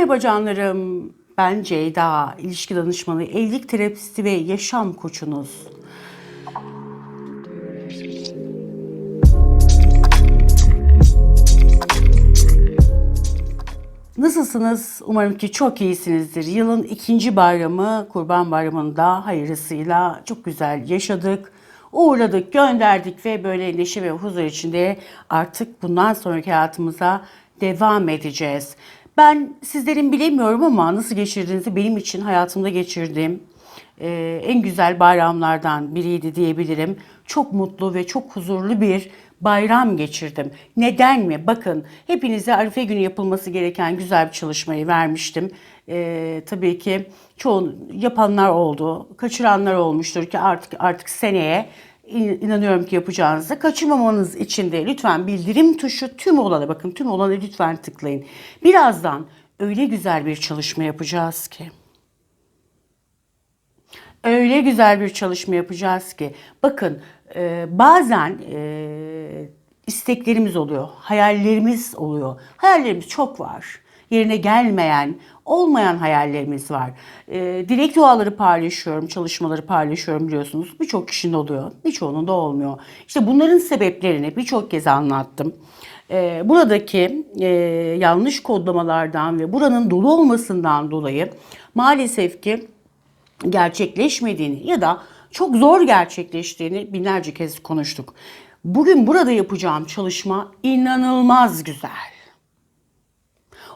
Merhaba canlarım. Ben Ceyda, ilişki danışmanı, evlilik terapisti ve yaşam koçunuz. Nasılsınız? Umarım ki çok iyisinizdir. Yılın ikinci bayramı, Kurban Bayramı'nda hayırlısıyla çok güzel yaşadık. Uğurladık, gönderdik ve böyle neşe ve huzur içinde artık bundan sonraki hayatımıza devam edeceğiz. Ben sizlerin bilemiyorum ama nasıl geçirdiğinizi benim için hayatımda geçirdiğim e, en güzel bayramlardan biriydi diyebilirim. Çok mutlu ve çok huzurlu bir bayram geçirdim. Neden mi? Bakın hepinize Arife günü yapılması gereken güzel bir çalışmayı vermiştim. E, tabii ki çoğu yapanlar oldu, kaçıranlar olmuştur ki artık artık seneye inanıyorum ki yapacağınızı kaçırmamanız için de lütfen bildirim tuşu tüm olana bakın tüm olana lütfen tıklayın. Birazdan öyle güzel bir çalışma yapacağız ki. Öyle güzel bir çalışma yapacağız ki. Bakın e, bazen e, isteklerimiz oluyor, hayallerimiz oluyor. Hayallerimiz çok var. Yerine gelmeyen, olmayan hayallerimiz var. E, dilek duaları paylaşıyorum, çalışmaları paylaşıyorum biliyorsunuz. Birçok kişinin oluyor, birçoğunun da olmuyor. İşte bunların sebeplerini birçok kez anlattım. E, buradaki e, yanlış kodlamalardan ve buranın dolu olmasından dolayı maalesef ki gerçekleşmediğini ya da çok zor gerçekleştiğini binlerce kez konuştuk. Bugün burada yapacağım çalışma inanılmaz güzel.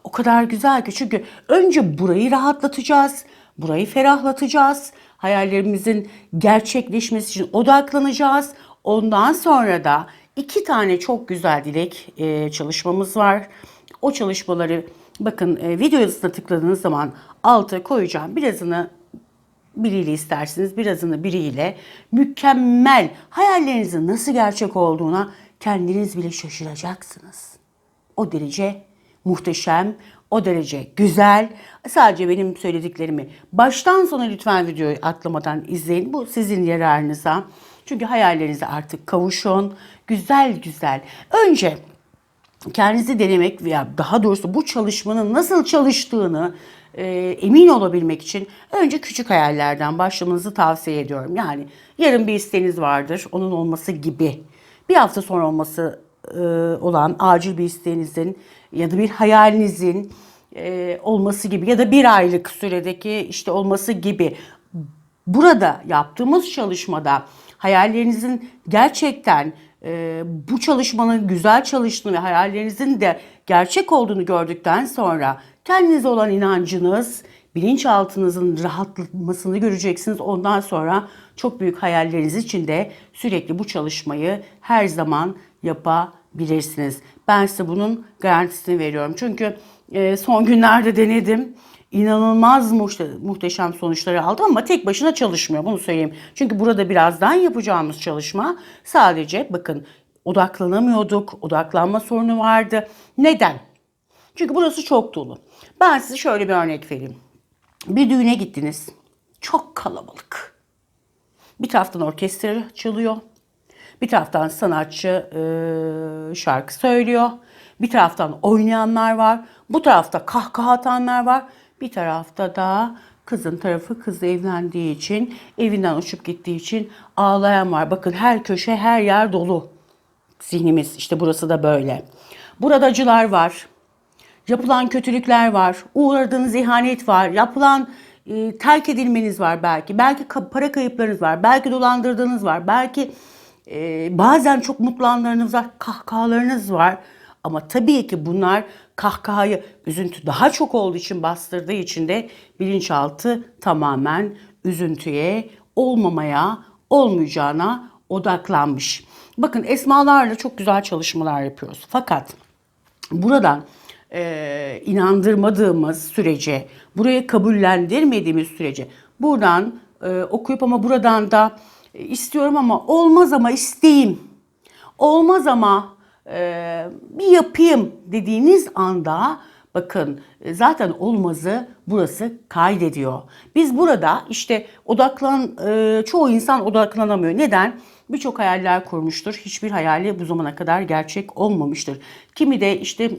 O kadar güzel ki çünkü önce burayı rahatlatacağız, burayı ferahlatacağız, hayallerimizin gerçekleşmesi için odaklanacağız. Ondan sonra da iki tane çok güzel dilek e, çalışmamız var. O çalışmaları bakın e, video yazısına tıkladığınız zaman alta koyacağım. Birazını biriyle istersiniz, birazını biriyle mükemmel hayallerinizin nasıl gerçek olduğuna kendiniz bile şaşıracaksınız. O derece muhteşem, o derece güzel. Sadece benim söylediklerimi baştan sona lütfen videoyu atlamadan izleyin. Bu sizin yararınıza. Çünkü hayallerinize artık kavuşun. Güzel güzel. Önce kendinizi denemek veya daha doğrusu bu çalışmanın nasıl çalıştığını e, emin olabilmek için önce küçük hayallerden başlamanızı tavsiye ediyorum. Yani yarın bir isteğiniz vardır, onun olması gibi. Bir hafta sonra olması e, olan acil bir isteğinizin ya da bir hayalinizin e, olması gibi ya da bir aylık süredeki işte olması gibi. Burada yaptığımız çalışmada hayallerinizin gerçekten e, bu çalışmanın güzel çalıştığını ve hayallerinizin de gerçek olduğunu gördükten sonra kendinize olan inancınız, bilinçaltınızın rahatlamasını göreceksiniz. Ondan sonra çok büyük hayalleriniz için de sürekli bu çalışmayı her zaman yapabilirsiniz. Ben size bunun garantisini veriyorum. Çünkü e, son günlerde denedim inanılmaz muhte- muhteşem sonuçları aldım ama tek başına çalışmıyor bunu söyleyeyim. Çünkü burada birazdan yapacağımız çalışma sadece bakın odaklanamıyorduk, odaklanma sorunu vardı. Neden? Çünkü burası çok dolu. Ben size şöyle bir örnek vereyim. Bir düğüne gittiniz. Çok kalabalık. Bir taraftan orkestra çalıyor. Bir taraftan sanatçı e, şarkı söylüyor. Bir taraftan oynayanlar var. Bu tarafta kahkaha atanlar var. Bir tarafta da kızın tarafı kız evlendiği için, evinden uçup gittiği için ağlayan var. Bakın her köşe, her yer dolu. Zihnimiz işte burası da böyle. Burada acılar var. Yapılan kötülükler var. Uğradığınız ihanet var. Yapılan e, terk edilmeniz var belki. Belki para kayıplarınız var. Belki dolandırdığınız var. Belki e, bazen çok mutlu anlarınız var. Kahkahalarınız var. Ama tabii ki bunlar kahkahayı, üzüntü daha çok olduğu için bastırdığı için de bilinçaltı tamamen üzüntüye, olmamaya, olmayacağına odaklanmış. Bakın esmalarla çok güzel çalışmalar yapıyoruz. Fakat buradan e, inandırmadığımız sürece, buraya kabullendirmediğimiz sürece buradan e, okuyup ama buradan da e, istiyorum ama olmaz ama isteyeyim, olmaz ama e, bir yapayım dediğiniz anda bakın e, zaten olmazı burası kaydediyor. Biz burada işte odaklan e, çoğu insan odaklanamıyor. Neden? Birçok hayaller kurmuştur. Hiçbir hayali bu zamana kadar gerçek olmamıştır. Kimi de işte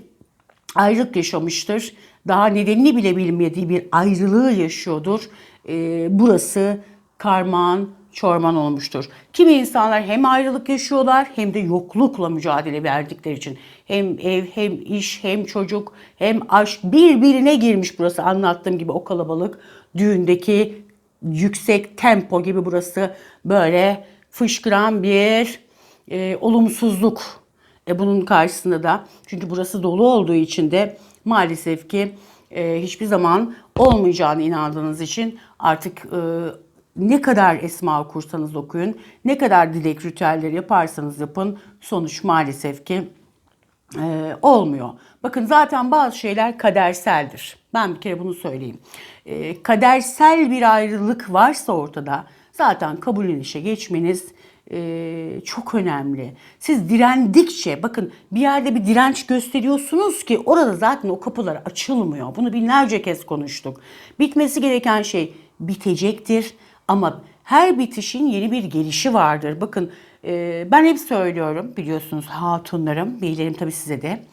ayrılık yaşamıştır. daha nedenini bile bilmediği bir ayrılığı yaşıyordur. Ee, burası karman çorman olmuştur. Kimi insanlar hem ayrılık yaşıyorlar hem de yoklukla mücadele verdikleri için. Hem ev hem iş hem çocuk hem aşk birbirine girmiş burası anlattığım gibi o kalabalık düğündeki yüksek tempo gibi burası böyle fışkıran bir e, olumsuzluk. E, bunun karşısında da çünkü burası dolu olduğu için de maalesef ki e, hiçbir zaman olmayacağını inandığınız için artık e, ne kadar esma okursanız okuyun, ne kadar dilek ritüelleri yaparsanız yapın sonuç maalesef ki e, olmuyor. Bakın zaten bazı şeyler kaderseldir. Ben bir kere bunu söyleyeyim. E, kadersel bir ayrılık varsa ortada zaten kabullenişe geçmeniz e, çok önemli. Siz direndikçe bakın bir yerde bir direnç gösteriyorsunuz ki orada zaten o kapılar açılmıyor. Bunu binlerce kez konuştuk. Bitmesi gereken şey bitecektir ama her bitişin yeni bir gelişi vardır. Bakın e, ben hep söylüyorum biliyorsunuz hatunlarım, beylerim tabii size de.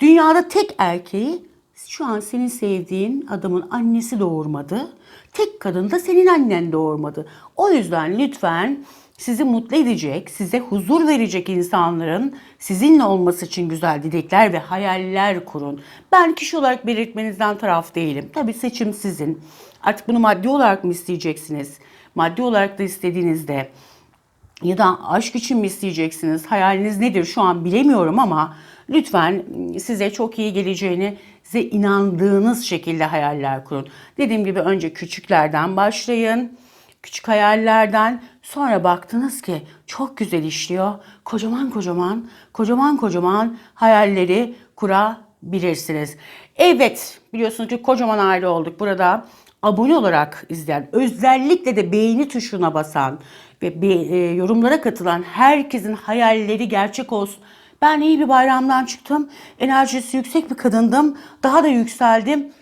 Dünyada tek erkeği şu an senin sevdiğin adamın annesi doğurmadı. Tek kadın da senin annen doğurmadı. O yüzden lütfen sizi mutlu edecek, size huzur verecek insanların sizinle olması için güzel dilekler ve hayaller kurun. Ben kişi olarak belirtmenizden taraf değilim. Tabii seçim sizin. Artık bunu maddi olarak mı isteyeceksiniz? Maddi olarak da istediğinizde ya da aşk için mi isteyeceksiniz? Hayaliniz nedir şu an bilemiyorum ama lütfen size çok iyi geleceğini size inandığınız şekilde hayaller kurun. Dediğim gibi önce küçüklerden başlayın. Küçük hayallerden sonra baktınız ki çok güzel işliyor. Kocaman kocaman, kocaman kocaman hayalleri kurabilirsiniz. Evet biliyorsunuz ki kocaman aile olduk. Burada abone olarak izleyen, özellikle de beğeni tuşuna basan ve be, e, yorumlara katılan herkesin hayalleri gerçek olsun. Ben iyi bir bayramdan çıktım. Enerjisi yüksek bir kadındım. Daha da yükseldim.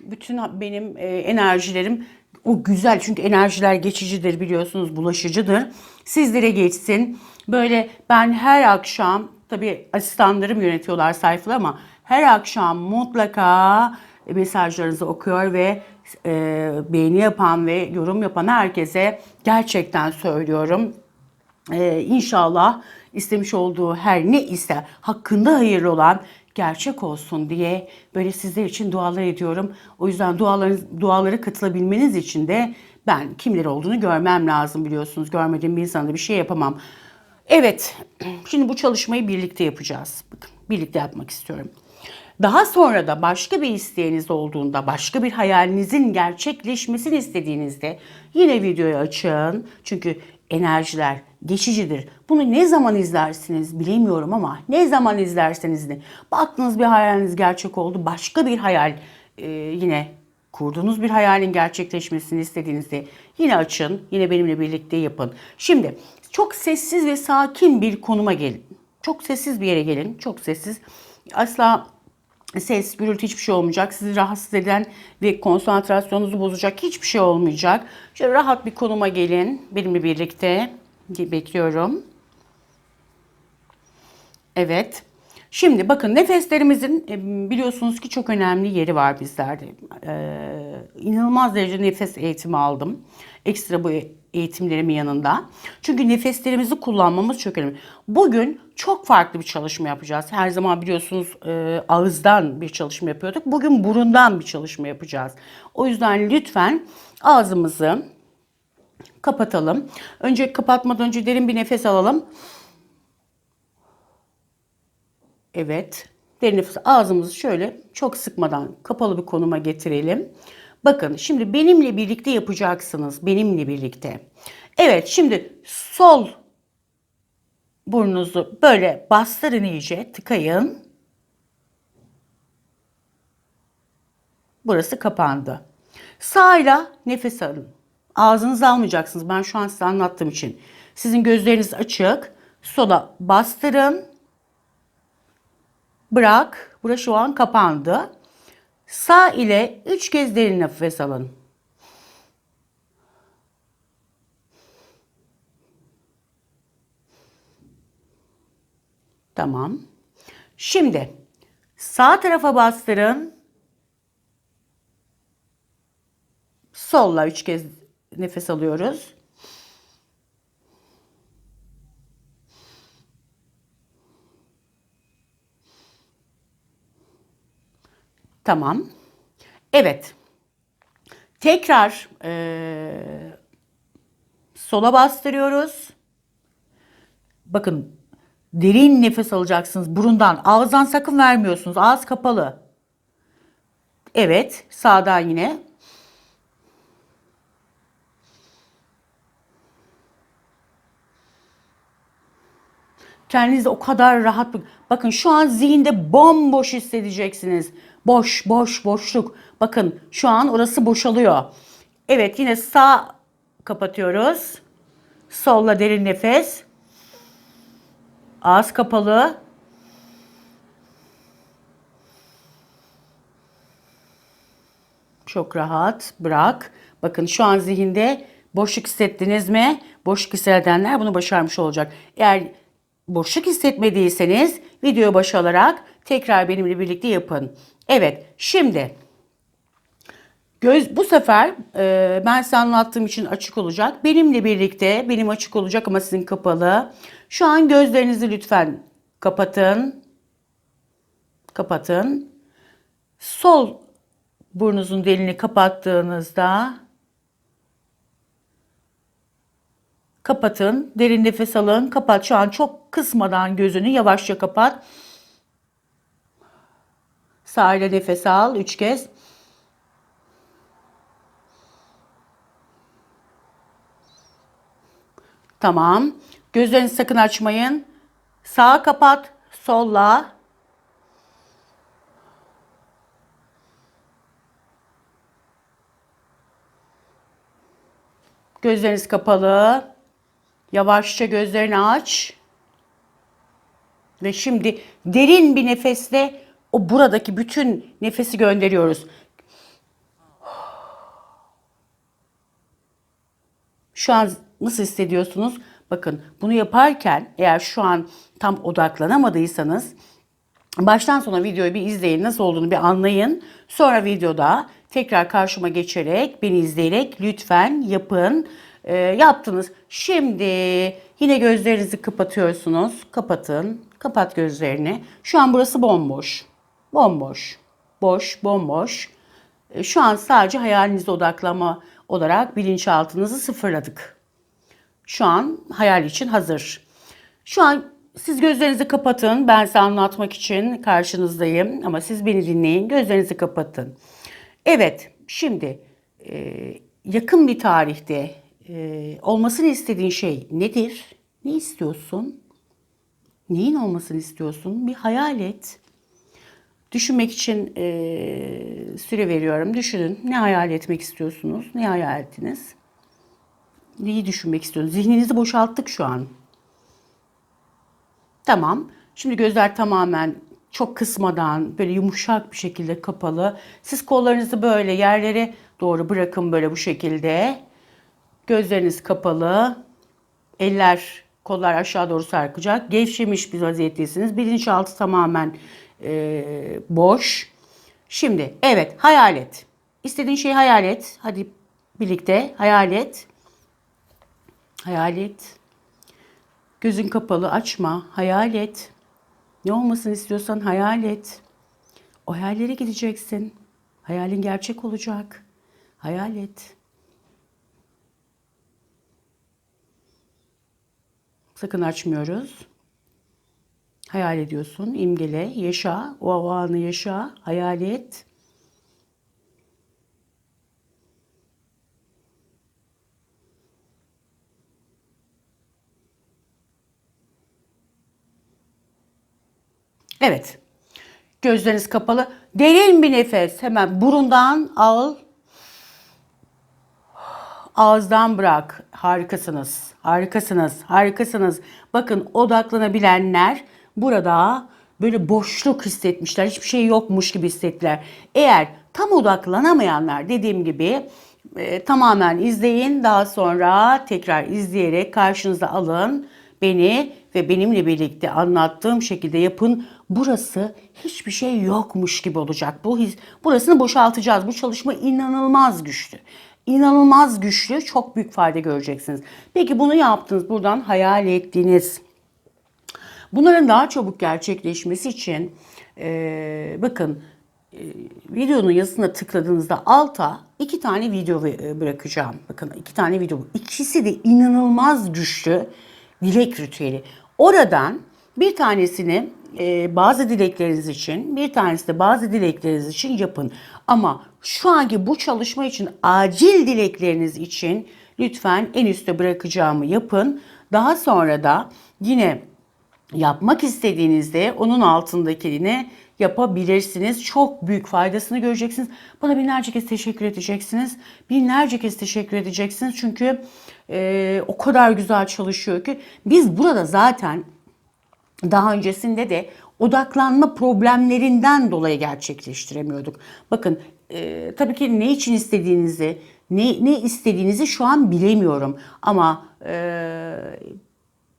Bütün benim e, enerjilerim o güzel çünkü enerjiler geçicidir biliyorsunuz bulaşıcıdır. Sizlere geçsin. Böyle ben her akşam tabii asistanlarım yönetiyorlar sayfaları ama her akşam mutlaka mesajlarınızı okuyor ve e, beğeni yapan ve yorum yapan herkese gerçekten söylüyorum. E, inşallah istemiş olduğu her ne ise hakkında hayırlı olan gerçek olsun diye böyle sizler için dualar ediyorum. O yüzden dualarınız, dualara katılabilmeniz için de ben kimler olduğunu görmem lazım biliyorsunuz. Görmediğim bir insana bir şey yapamam. Evet, şimdi bu çalışmayı birlikte yapacağız. Bakın, birlikte yapmak istiyorum. Daha sonra da başka bir isteğiniz olduğunda, başka bir hayalinizin gerçekleşmesini istediğinizde yine videoyu açın. Çünkü enerjiler geçicidir. Bunu ne zaman izlersiniz bilemiyorum ama ne zaman izlerseniz ne. Baktınız bir hayaliniz gerçek oldu. Başka bir hayal e, yine kurduğunuz bir hayalin gerçekleşmesini istediğinizde yine açın. Yine benimle birlikte yapın. Şimdi çok sessiz ve sakin bir konuma gelin. Çok sessiz bir yere gelin. Çok sessiz. Asla ses, gürültü hiçbir şey olmayacak. Sizi rahatsız eden ve konsantrasyonunuzu bozacak hiçbir şey olmayacak. Şöyle rahat bir konuma gelin. Benimle birlikte bekliyorum. Evet. Şimdi bakın nefeslerimizin e, biliyorsunuz ki çok önemli yeri var bizlerde. Ee, inanılmaz derece nefes eğitimi aldım. Ekstra bu eğitimlerimin yanında. Çünkü nefeslerimizi kullanmamız çok önemli. Bugün çok farklı bir çalışma yapacağız. Her zaman biliyorsunuz e, ağızdan bir çalışma yapıyorduk. Bugün burundan bir çalışma yapacağız. O yüzden lütfen ağzımızı kapatalım. Önce kapatmadan önce derin bir nefes alalım. Evet. Derin nefes ağzımızı şöyle çok sıkmadan kapalı bir konuma getirelim. Bakın şimdi benimle birlikte yapacaksınız. Benimle birlikte. Evet şimdi sol burnunuzu böyle bastırın iyice tıkayın. Burası kapandı. Sağıyla nefes alın. Ağzınızı almayacaksınız. Ben şu an size anlattığım için. Sizin gözleriniz açık. Sola bastırın bırak. Bura şu an kapandı. Sağ ile 3 kez derin nefes alın. Tamam. Şimdi sağ tarafa bastırın. Solla 3 kez nefes alıyoruz. Tamam. Evet. Tekrar eee, sola bastırıyoruz. Bakın derin nefes alacaksınız burundan. Ağızdan sakın vermiyorsunuz. Ağız kapalı. Evet. Sağdan yine. Kendinizi o kadar rahat bakın şu an zihinde bomboş hissedeceksiniz. Boş, boş, boşluk. Bakın şu an orası boşalıyor. Evet yine sağ kapatıyoruz. Solla derin nefes. Ağız kapalı. Çok rahat. Bırak. Bakın şu an zihinde boşluk hissettiniz mi? Boşluk hissedenler bunu başarmış olacak. Eğer boşluk hissetmediyseniz videoyu başa alarak tekrar benimle birlikte yapın. Evet. Şimdi Göz bu sefer e, ben size anlattığım için açık olacak. Benimle birlikte benim açık olacak ama sizin kapalı. Şu an gözlerinizi lütfen kapatın. Kapatın. Sol burnunuzun deliğini kapattığınızda kapatın. Derin nefes alın. Kapat. Şu an çok kısmadan gözünü yavaşça kapat. Sağ nefes al. Üç kez. Tamam. Gözlerinizi sakın açmayın. Sağa kapat, solla. Gözleriniz kapalı. Yavaşça gözlerini aç. Ve şimdi derin bir nefesle o buradaki bütün nefesi gönderiyoruz. Şu an nasıl hissediyorsunuz? Bakın bunu yaparken eğer şu an tam odaklanamadıysanız baştan sona videoyu bir izleyin. Nasıl olduğunu bir anlayın. Sonra videoda tekrar karşıma geçerek beni izleyerek lütfen yapın. Ee, yaptınız. Şimdi yine gözlerinizi kapatıyorsunuz. Kapatın. Kapat gözlerini. Şu an burası bomboş. Bomboş. Boş, bomboş. Ee, Şu an sadece hayalinize odaklama olarak bilinçaltınızı sıfırladık. Şu an hayal için hazır. Şu an siz gözlerinizi kapatın. Ben size anlatmak için karşınızdayım ama siz beni dinleyin. Gözlerinizi kapatın. Evet, şimdi e, yakın bir tarihte e, olmasını istediğin şey nedir? Ne istiyorsun? Neyin olmasını istiyorsun? Bir hayal et. Düşünmek için e, süre veriyorum. Düşünün. Ne hayal etmek istiyorsunuz? Ne hayal ettiniz? Neyi düşünmek istiyorsunuz? Zihninizi boşalttık şu an. Tamam. Şimdi gözler tamamen çok kısmadan böyle yumuşak bir şekilde kapalı. Siz kollarınızı böyle yerlere doğru bırakın böyle bu şekilde. Gözleriniz kapalı. Eller, kollar aşağı doğru sarkacak. Gevşemiş bir vaziyettesiniz. Bilinçaltı tamamen e, boş. Şimdi evet hayal et. İstediğin şeyi hayal et. Hadi birlikte hayal et. Hayal et. Gözün kapalı açma. Hayal et. Ne olmasını istiyorsan hayal et. O hayallere gideceksin. Hayalin gerçek olacak. Hayal et. Sakın açmıyoruz. Hayal ediyorsun, imgele, yaşa, o, anı yaşa, hayal et. Evet. Gözleriniz kapalı. Derin bir nefes. Hemen burundan al. Ağızdan bırak. Harikasınız. Harikasınız. Harikasınız. Bakın odaklanabilenler burada böyle boşluk hissetmişler. Hiçbir şey yokmuş gibi hissettiler. Eğer tam odaklanamayanlar dediğim gibi e, tamamen izleyin. Daha sonra tekrar izleyerek karşınıza alın beni ve benimle birlikte anlattığım şekilde yapın. Burası hiçbir şey yokmuş gibi olacak. Bu his, burasını boşaltacağız. Bu çalışma inanılmaz güçlü. inanılmaz güçlü, çok büyük fayda göreceksiniz. Peki bunu yaptınız, buradan hayal ettiniz. Bunların daha çabuk gerçekleşmesi için e, bakın videonun yazısına tıkladığınızda alta iki tane video bırakacağım. Bakın iki tane video. İkisi de inanılmaz güçlü dilek ritüeli. Oradan bir tanesini e, bazı dilekleriniz için, bir tanesi de bazı dilekleriniz için yapın. Ama şu anki bu çalışma için acil dilekleriniz için lütfen en üstte bırakacağımı yapın. Daha sonra da yine yapmak istediğinizde onun altındakini yapabilirsiniz. Çok büyük faydasını göreceksiniz. Bana binlerce kez teşekkür edeceksiniz. Binlerce kez teşekkür edeceksiniz. Çünkü e, o kadar güzel çalışıyor ki biz burada zaten daha öncesinde de odaklanma problemlerinden dolayı gerçekleştiremiyorduk. Bakın e, tabii ki ne için istediğinizi, ne, ne istediğinizi şu an bilemiyorum. Ama e,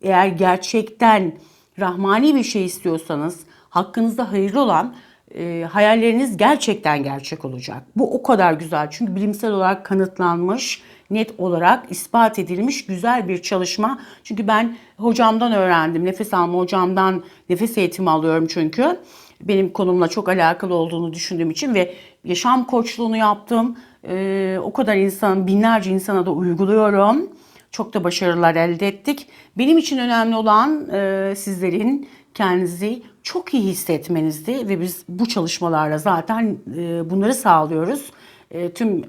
eğer gerçekten rahmani bir şey istiyorsanız hakkınızda hayırlı olan e, hayalleriniz gerçekten gerçek olacak. Bu o kadar güzel çünkü bilimsel olarak kanıtlanmış, net olarak ispat edilmiş güzel bir çalışma. Çünkü ben hocamdan öğrendim, nefes alma hocamdan nefes eğitimi alıyorum çünkü. Benim konumla çok alakalı olduğunu düşündüğüm için ve yaşam koçluğunu yaptım. E, o kadar insan, binlerce insana da uyguluyorum. Çok da başarılar elde ettik. Benim için önemli olan e, sizlerin kendinizi çok iyi hissetmenizdi ve biz bu çalışmalarla zaten e, bunları sağlıyoruz. E, tüm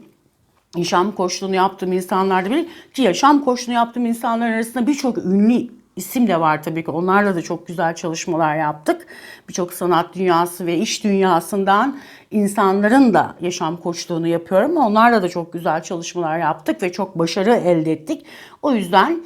yaşam koçluğunu yaptığım insanlar da bilir ki yaşam koçluğunu yaptığım insanlar arasında birçok ünlü isim de var tabii ki. Onlarla da çok güzel çalışmalar yaptık. Birçok sanat dünyası ve iş dünyasından insanların da yaşam koçluğunu yapıyorum. Onlarla da çok güzel çalışmalar yaptık ve çok başarı elde ettik. O yüzden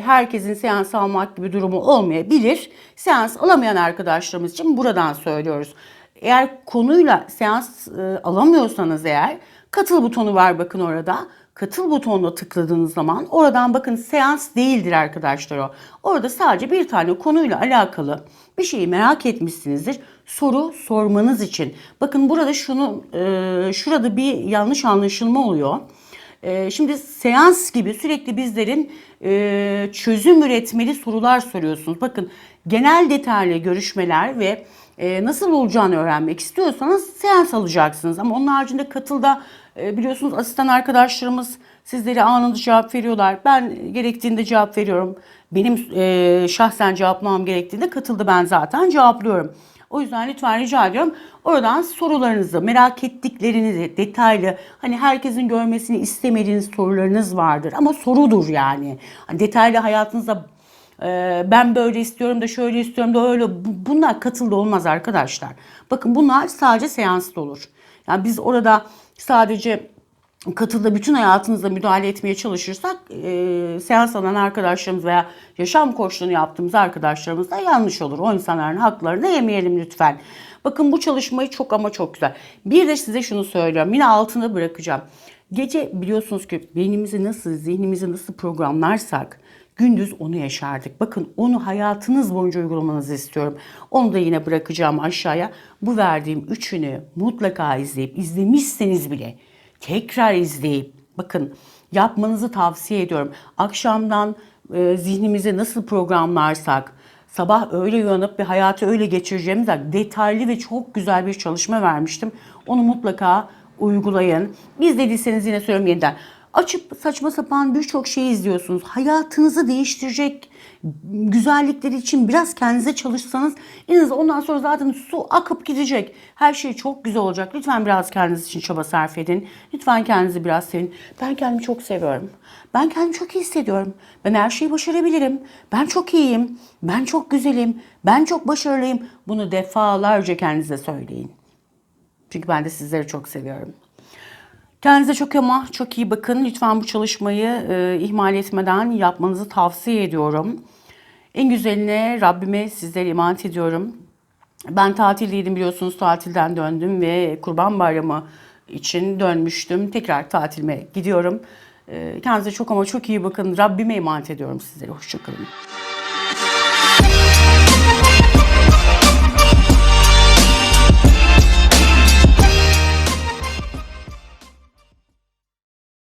herkesin seans almak gibi durumu olmayabilir. Seans alamayan arkadaşlarımız için buradan söylüyoruz. Eğer konuyla seans e, alamıyorsanız eğer katıl butonu var bakın orada. Katıl butonuna tıkladığınız zaman oradan bakın seans değildir arkadaşlar o. Orada sadece bir tane konuyla alakalı bir şeyi merak etmişsinizdir. Soru sormanız için. Bakın burada şunu e, şurada bir yanlış anlaşılma oluyor. E, şimdi seans gibi sürekli bizlerin e, çözüm üretmeli sorular soruyorsunuz. Bakın genel detaylı görüşmeler ve e, nasıl olacağını öğrenmek istiyorsanız seans alacaksınız. Ama onun haricinde katılda e, biliyorsunuz asistan arkadaşlarımız sizlere anında cevap veriyorlar. Ben gerektiğinde cevap veriyorum. Benim şahsen cevaplamam gerektiğinde katıldı ben zaten cevaplıyorum. O yüzden lütfen rica ediyorum oradan sorularınızı, merak ettiklerinizi detaylı hani herkesin görmesini istemediğiniz sorularınız vardır ama sorudur yani. Hani detaylı hayatınızda e, ben böyle istiyorum da şöyle istiyorum da öyle bunlar katıldı olmaz arkadaşlar. Bakın bunlar sadece seansta olur. Yani biz orada sadece katılda bütün hayatınıza müdahale etmeye çalışırsak e, seans alan arkadaşlarımız veya yaşam koçluğunu yaptığımız arkadaşlarımız da yanlış olur. O insanların haklarını yemeyelim lütfen. Bakın bu çalışmayı çok ama çok güzel. Bir de size şunu söylüyorum. Yine altını bırakacağım. Gece biliyorsunuz ki beynimizi nasıl, zihnimizi nasıl programlarsak gündüz onu yaşardık. Bakın onu hayatınız boyunca uygulamanızı istiyorum. Onu da yine bırakacağım aşağıya. Bu verdiğim üçünü mutlaka izleyip izlemişseniz bile tekrar izleyip bakın yapmanızı tavsiye ediyorum. Akşamdan e, zihnimizi nasıl programlarsak sabah öyle uyanıp bir hayatı öyle geçireceğimiz detaylı ve çok güzel bir çalışma vermiştim. Onu mutlaka uygulayın. İzlediyseniz yine söylüyorum yeniden. Açıp saçma sapan birçok şey izliyorsunuz. Hayatınızı değiştirecek güzellikleri için biraz kendinize çalışsanız en ondan sonra zaten su akıp gidecek. Her şey çok güzel olacak. Lütfen biraz kendiniz için çaba sarf edin. Lütfen kendinizi biraz sevin. Ben kendimi çok seviyorum. Ben kendimi çok iyi hissediyorum. Ben her şeyi başarabilirim. Ben çok iyiyim. Ben çok güzelim. Ben çok başarılıyım. Bunu defalarca kendinize söyleyin. Çünkü ben de sizleri çok seviyorum. Kendinize çok ama çok iyi bakın. Lütfen bu çalışmayı e, ihmal etmeden yapmanızı tavsiye ediyorum. En güzeline Rabbime sizlere emanet ediyorum. Ben tatildeydim biliyorsunuz tatilden döndüm ve Kurban Bayramı için dönmüştüm. Tekrar tatilime gidiyorum. E, kendinize çok ama çok iyi bakın. Rabbime emanet ediyorum sizlere. Hoşçakalın.